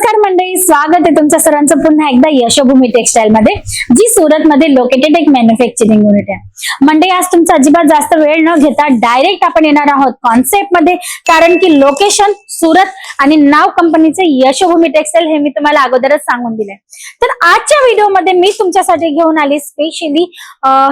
नमस्कार मंडळी स्वागत आहे तुमच्या सर्वांचं. पुन्हा एकदा यशोभूमी टेक्सटाईल मध्ये जी सुरत मध्ये लोकेटेड एक मॅन्युफॅक्चरिंग युनिट आहे. मंडळी आज तुमचा अजिबात जास्त वेळ न घेता डायरेक्ट आपण येणार आहोत कॉन्सेप्टमध्ये कारण की लोकेशन सुरत आणि नाव कंपनीचे यशोभूमी टेक्सटाईल हे मी तुम्हाला अगोदरच सांगून दिले तर आजच्या व्हिडिओमध्ये मी तुमच्यासाठी घेऊन आली स्पेशली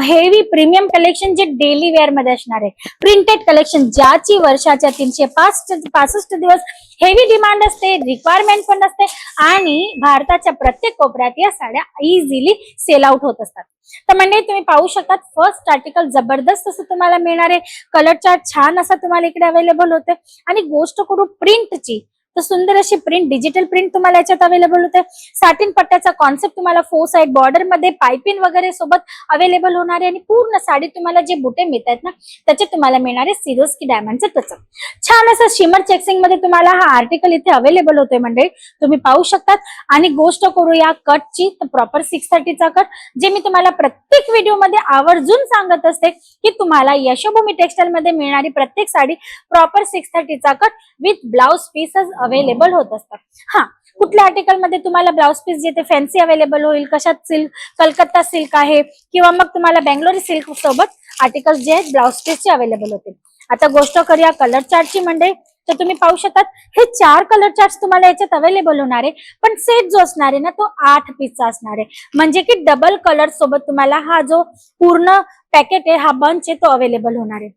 हेवी प्रीमियम कलेक्शन जे डेली वेअरमध्ये असणार आहे. प्रिंटेड कलेक्शन ज्याची वर्षाच्या तीनशे पाच पासष्ट दिवस हेवी डिमांड असते रिक्वायरमेंट पण असते आणि भारताच्या प्रत्येक कोपऱ्यात या साड्या इझिली सेल आउट होत असतात. तर म्हणजे तुम्ही पाहू शकतात फर्स्ट आर्टिकल जबरदस्त असं तुम्हाला मिळणार आहे. कलर चार्ट छान असा तुम्हाला इकडे अवेलेबल होते आणि गोष्ट करू प्रिंटची तर सुंदर अशी प्रिंट डिजिटल प्रिंट तुम्हाला याच्यात अवेलेबल होते. साटिन पट्ट्याचा कॉन्सेप्ट तुम्हाला फोर साईड बॉर्डरमध्ये पायपिंग वगैरे सोबत अवेलेबल होणार आहे आणि पूर्ण साडी तुम्हाला जे बुटे मिळत आहेत ना त्याचे तुम्हाला मिळणारे सिरोस्की डायमंडचं टचअप छान असं शिमर चेक्सिंगमध्ये तुम्हाला हा आर्टिकल इथे अवेलेबल होतोय मंडळी. तुम्ही पाहू शकतात. आणि गोष्ट करू या कटची. तर प्रॉपर सिक्स थर्टीचा कट जे मी तुम्हाला प्रत्येक व्हिडिओमध्ये आवर्जून सांगत असते की तुम्हाला यशोभूमी टेक्सटाईल मध्ये मिळणारी प्रत्येक sari proper six थर्टीचा cut with blouse pieces available होत असतात. हा कुठल्या आर्टिकलमध्ये तुम्हाला ब्लाउज पीस जे ते फॅन्सी अवेलेबल होईल कशात सिल्क कलकत्ता सिल्क आहे किंवा मग तुम्हाला बेंगलोरी सिल्क सोबत आर्टिकल्स जे आहेत ब्लाउज पीसचे अवेलेबल होतील. आता गोष्ट करूया कलर चार्टची म्हणजे तर तुम्ही पाहू शकतात हे चार कलर चार्ट तुम्हाला याच्यात अवेलेबल होणार आहे पण सेट जो असणार आहे ना तो आठ पीसचा असणार आहे. म्हणजे की डबल कलर सोबत तुम्हाला हा जो पूर्ण पॅकेट आहे हा बंच आहे तो अवेलेबल होणार आहे.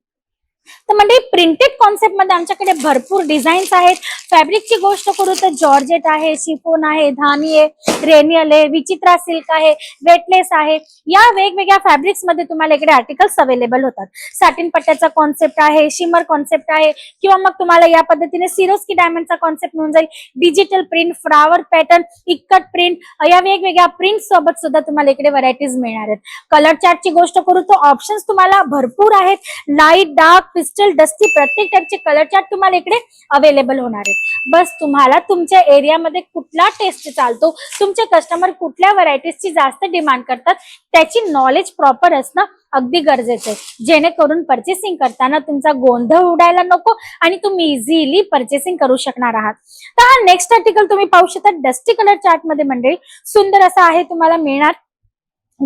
तर म्हणजे प्रिंटेड कॉन्सेप्टमध्ये आमच्याकडे भरपूर डिझाईन्स आहेत. फॅब्रिकची गोष्ट करू तर जॉर्जेट आहे शिफोन आहे धानी आहे रेनियल आहे विचित्रा सिल्क आहे वेटलेस आहे. या वेगवेगळ्या फॅब्रिक्समध्ये तुम्हाला इकडे आर्टिकल्स अवेलेबल होतात. साटिन पट्ट्याचा कॉन्सेप्ट आहे शिमर कॉन्सेप्ट आहे किंवा मग तुम्हाला या पद्धतीने सिरोस्की डायमंडचा कॉन्सेप्ट मिळून जाईल. Digital print flower pattern ikat print या वेगवेगळ्या प्रिंट सोबत सुद्धा तुम्हाला इकडे व्हरायटीज मिळणार आहेत. कलर चार्टची गोष्ट करू तर ऑप्शन्स तुम्हाला भरपूर आहेत. लाइट डार्क पिस्टल डस्टी प्रत्येक टाईपचे कलर चार्ट तुम्हाला इकडे अवेलेबल होणार आहेत. बस तुम्हाला तुमच्या एरियामध्ये कुठला टेस्ट चालतो तुमचे कस्टमर कुठल्या व्हरायटीजची जास्त डिमांड करतात त्याची नॉलेज प्रॉपर असणं अगदी गरजेचं आहे. जेणेकरून पर्चेसिंग करताना तुमचा गोंधळ उडायला नको आणि तुम्ही इझिली पर्चेसिंग करू शकणार आहात. तर हा नेक्स्ट आर्टिकल तुम्ही पाहू शकता. डस्टी कलर चार्टमध्ये मंडळी सुंदर असा आहे तुम्हाला मिळणार.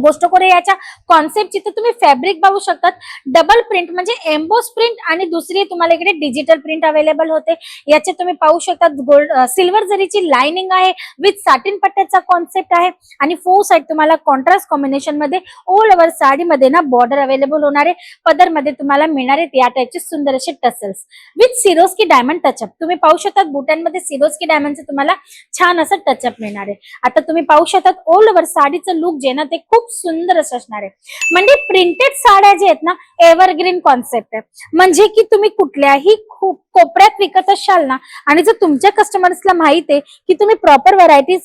गोष्ट करू याच्या कॉन्सेप्टची तर तुम्ही फॅब्रिक बघू शकतात. डबल प्रिंट म्हणजे एम्बोस प्रिंट आणि दुसरी तुम्हाला इकडे डिजिटल प्रिंट अवेलेबल होते. याचे तुम्ही पाहू शकता गोल्ड सिल्वर जरीची लाइनिंग आहे विथ साटिन पट्ट्याचा कॉन्सेप्ट आहे. आणि फोर साइड तुम्हाला कॉन्ट्रास्ट कॉम्बिनेशनमध्ये ऑल ओव्हर साडीमध्ये ना बॉर्डर अवेलेबल होणारे पदरमध्ये तुम्हाला मिळणार आहेत या टाईपचे सुंदर असे tassels with Swarovski diamond touch up तुम्ही पाहू शकतात बुट्यांमध्ये सिरोस्की डायमंडचं तुम्हाला छान असं टचअप मिळणार आहे. आता तुम्ही पाहू शकतात ऑल ओव्हर साडीचं लुक जे ना ते खूप सुंदर असं असणार आहे. म्हणजे प्रिंटेड साड्या जे आहेत ना एव्हरग्रीन कॉन्सेप्ट आहे. म्हणजे की तुम्ही कुठल्याही खूप कोपऱ्यात विकत असाल ना आणि जर तुमच्या कस्टमर्सला माहीत आहे की तुम्ही प्रॉपर व्हरायटीज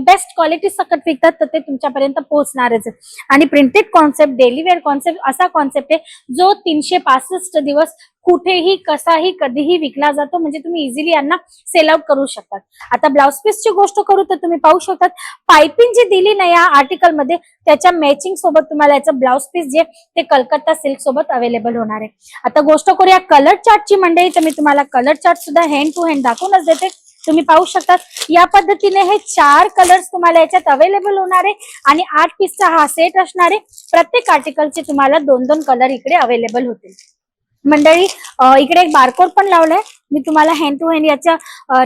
बेस्ट क्वालिटी सकट विकतात तर ते तुमच्यापर्यंत पोहोचणारच आणि printed concept daily wear concept असा कॉन्सेप्ट आहे जो तीनशे पासष्ट दिवस कुठेही कसाही कधीही विकला जातो म्हणजे तुम्ही इझिली यांना सेल आउट करू शकतात. आता ब्लाउज पीसची गोष्ट करू तर तुम्ही पाहू शकतात पायपिंग जी दिली ना या आर्टिकलमध्ये त्याच्या मॅचिंग सोबत तुम्हाला याचं ब्लाउज पीस जे ते कलकत्ता सिल्क सोबत अवेलेबल होणार आहे. आता गोष्ट करूया कलर चार्टची मंडळी तर मी तुम्हाला कलर चार्ट सुद्धा हँड टू हँड दाखवूनच देते. तुम्ही पाहू शकतात या पद्धतीने हे चार कलर्स तुम्हाला याच्यात अवेलेबल होणार आहे आणि आठ पीसचा हा सेट असणार आहे. प्रत्येक आर्टिकलचे तुम्हाला दोन दोन कलर इकडे अवेलेबल होतील. मंडळी इकडे एक बारकोड पण लावलाय. मी तुम्हाला हँड टू हँड याचं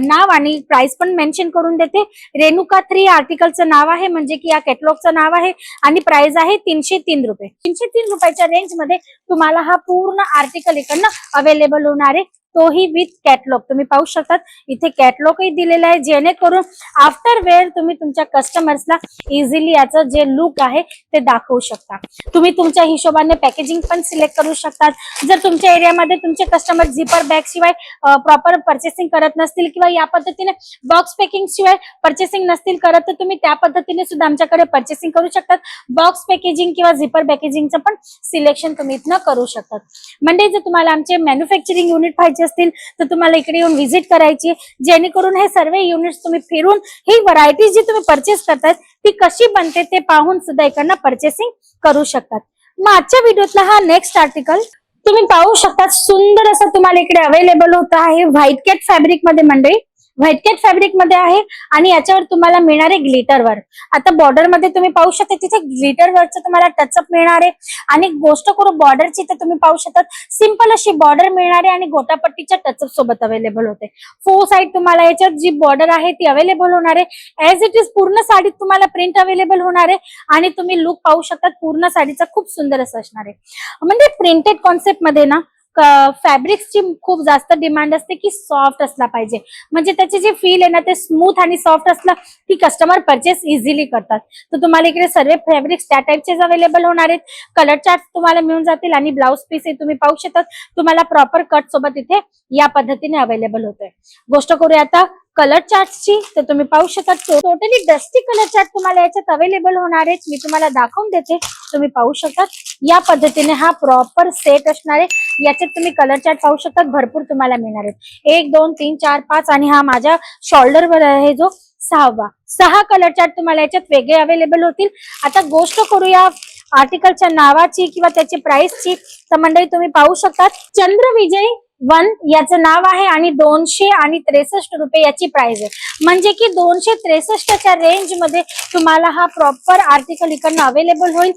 नाव आणि प्राइस पण मेन्शन करून देते. रेणुका थ्री आर्टिकलचं नाव आहे म्हणजे की या कॅटलॉगचं नाव आहे आणि प्राइस आहे तीनशे तीन रुपये. तीनशे तीन रुपयाच्या रेंजमध्ये तुम्हाला हा पूर्ण आर्टिकल इकडनं अवेलेबल होणार आहे. तोही विथ कॅटलॉग तुम्ही पाहू शकतात इथे कॅटलॉगही दिलेला आहे जेणेकरून आफ्टर वेअर तुम्ही तुमच्या कस्टमर्सला इझिली याचं जे लुक आहे ते दाखवू शकता. तुम्ही तुमच्या हिशोबाने पॅकेजिंग पण सिलेक्ट करू शकतात. जर तुमच्या एरियामध्ये तुमचे कस्टमर झिपर बॅग शिवाय प्रॉपर पर्चेसिंग करत नसतील किंवा या पद्धतीने बॉक्स पॅकिंग शिवाय पर्चेसिंग नसतील करत तर तुम्ही त्या पद्धतीने सुद्धा आमच्याकडे पर्चेसिंग करू शकतात. बॉक्स पॅकेजिंग किंवा झिपर पॅकेजिंगचं पण सिलेक्शन तुम्ही इथनं करू शकतात. म्हणजे जर तुम्हाला आमचे मॅन्युफॅक्चरिंग युनिट पाहिजे असतील तर तुम्हाला इकडे येऊन व्हिजिट करायची जेणेकरून हे सर्व युनिट्स तुम्ही फिरून ही व्हरायटी जी तुम्ही परचेस करतात ती कशी बनते ते पाहून सुद्धा इकडनं पर्चेसिंग करू शकतात. मग आजच्या व्हिडिओतला हा नेक्स्ट आर्टिकल तुम्ही पाहू शकता सुंदर असं तुम्हाला इकडे अवेलेबल होत आहे व्हाईट कॅट फॅब्रिकमध्ये मंडळी. व्हाईटकेट फॅब्रिकमध्ये आहे आणि याच्यावर तुम्हाला मिळणारे ग्लिटर वर्क आता बॉर्डरमध्ये तुम्ही पाहू शकता तिथे ग्लिटर वर्कचं तुम्हाला टचअप मिळणार आहे. आणि गोष्ट करू बॉर्डरची तर तुम्ही पाहू शकता सिंपल अशी बॉर्डर मिळणार आहे आणि गोटापट्टीच्या टचअप सोबत अवेलेबल होते. फोर साईड तुम्हाला याच्यात जी बॉर्डर आहे ती अवेलेबल होणार आहे. ऍज इट इज पूर्ण साडीत तुम्हाला प्रिंट अवेलेबल होणार आहे. आणि तुम्ही लुक पाहू शकता पूर्ण साडीचा खूप सुंदर असं असणार आहे. म्हणजे प्रिंटेड कॉन्सेप्टमध्ये ना फॅब्रिक्सची खूप जास्त डिमांड असते की सॉफ्ट असला पाहिजे. म्हणजे त्याची जी फील आहे ना ते स्मूथ आणि सॉफ्ट असलं की कस्टमर परचेस इझिली करतात. तर तुम्हाला इकडे सर्व फॅब्रिक्स त्या टाईपचेच अवेलेबल होणार आहेत. कलर चार्ट तुम्हाला मिळून जातील आणि ब्लाऊज पीस हे तुम्ही पाहू शकतात. तुम्हाला प्रॉपर कट सोबत इथे या पद्धतीने अवेलेबल होतोय. गोष्ट करूया आता कलर चार्टची तर तुम्ही पाहू शकता टोटली डस्टी कलर चार्ट तुम्हाला याच्यात अवेलेबल होणार आहेत. मी तुम्हाला दाखवून देते. तुम्ही पाहू शकता. या पद्धतीने हा प्रॉपर सेट असणार आहे. याच्यात तुम्ही कलर चार्ट पाहू शकता. भरपूर तुम्हाला मिळणार आहेत. एक दोन तीन चार पाच आणि हा माझ्या शोल्डरवर आहे जो सहावा. सहा कलर चार्ट तुम्हाला याच्यात वेगळे अवेलेबल होतील. आता गोष्ट करूया आर्टिकलच्या नावाची किंवा त्याची प्राइसची तर मंडळी तुम्ही पाहू शकता. चंद्रविजय वन याचं नाव आहे आणि दोनशे आणि त्रेसष्ट रुपये याची प्राइस आहे. म्हणजे की दोनशे त्रेसष्टच्या रेंजमध्ये तुम्हाला हा प्रॉपर आर्टिकल इकडनं अवेलेबल होईल.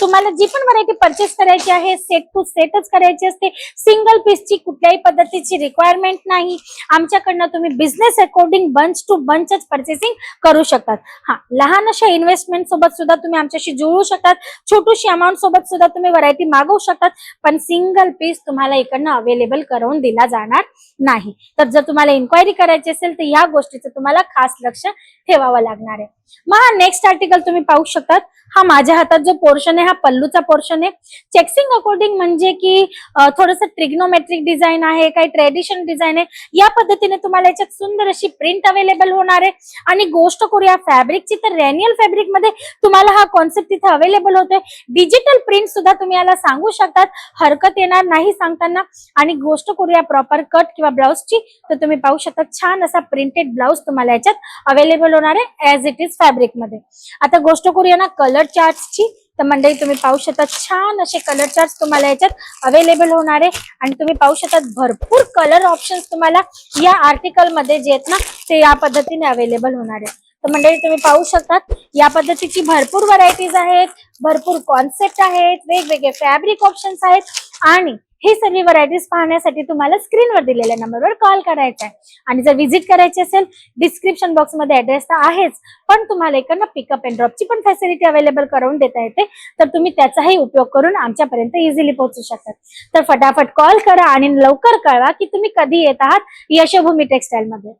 तुम्हाला जी पण व्हरायटी परचेस करायची आहे सेट टू सेटच करायची असते. सिंगल पीसची कुठल्याही पद्धतीची रिक्वायरमेंट नाही. आमच्याकडनं तुम्ही बिझनेस अकॉर्डिंग बंच टू बंचच परचेसिंग करू शकतात. हा लहान अशा इन्व्हेस्टमेंट सोबत सुद्धा तुम्ही आमच्याशी जुळू शकतात. छोटीशी अमाऊंट सोबत सुद्धा तुम्ही व्हरायटी मागवू शकतात. पण सिंगल पीस तुम्हाला इकडनं अवेलेबल करून दिला जाणार नाही. तर जर तुम्हाला इन्क्वायरी करायची असेल तर या गोष्टीचं तुम्हाला खास लक्ष ठेवावं लागणार आहे. मग हा नेक्स्ट आर्टिकल तुम्ही पाहू शकतात. हा माझ्या हातात जो पोर्शन आहे हा पल्लूचा पोर्शन आहे. चेक्सिंग अकॉर्डिंग म्हणजे की थोडस ट्रिग्नोमेट्रिक डिझाईन आहे काही ट्रेडिशनल डिझाईन आहे. या पद्धतीने तुम्हाला याच्यात सुंदर अशी प्रिंट अवेलेबल होणार आहे. आणि गोष्ट करूया फॅब्रिकची तर रेनियल फॅब्रिकमध्ये तुम्हाला हा कॉन्सेप्ट तिथे अवेलेबल होतोय. डिजिटल प्रिंट सुद्धा तुम्ही याला सांगू शकतात. हरकत येणार नाही सांगताना. आणि गोष्ट करूया प्रॉपर कट किंवा ब्लाऊजची तर तुम्ही पाहू शकता छान असा प्रिंटेड ब्लाऊज तुम्हाला याच्यात अवेलेबल होणार आहे ऍज इट इज फॅब्रिकमध्ये. आता गोष्ट करूया ना कलर चार्टची तर मंडळी तुम्ही पाहू शकता छान असे कलर चार्ट तुम्हाला याच्यात अवेलेबल होणार आहे. आणि तुम्ही पाहू शकता भरपूर कलर ऑप्शन्स तुम्हाला या आर्टिकलमध्ये जे आहेत ना ते या पद्धतीने अवेलेबल होणार आहे. तर मंडळी तुम्ही पाहू शकतात या पद्धतीची भरपूर व्हरायटीज आहेत भरपूर कॉन्सेप्ट आहेत वेगवेगळे फॅब्रिक ऑप्शन्स आहेत. आणि ही सर्व व्हरायटीज पाहण्यासाठी तुम्हाला स्क्रीनवर दिलेल्या नंबरवर कॉल करायचा आहे. आणि जर व्हिजिट करायची असेल डिस्क्रिप्शन बॉक्समध्ये ऍड्रेस तर आहेच. पण तुम्हाला इकडनं पिकअप अँड ड्रॉपची पण फॅसिलिटी अवेलेबल करून देता येते. तर तुम्ही त्याचाही उपयोग करून आमच्यापर्यंत इझिली पोहोचू शकतात तर फटाफट कॉल करा आणि लवकर कळवा की तुम्ही कधी येत आहात यशोभूमी टेक्सटाईल मध्ये.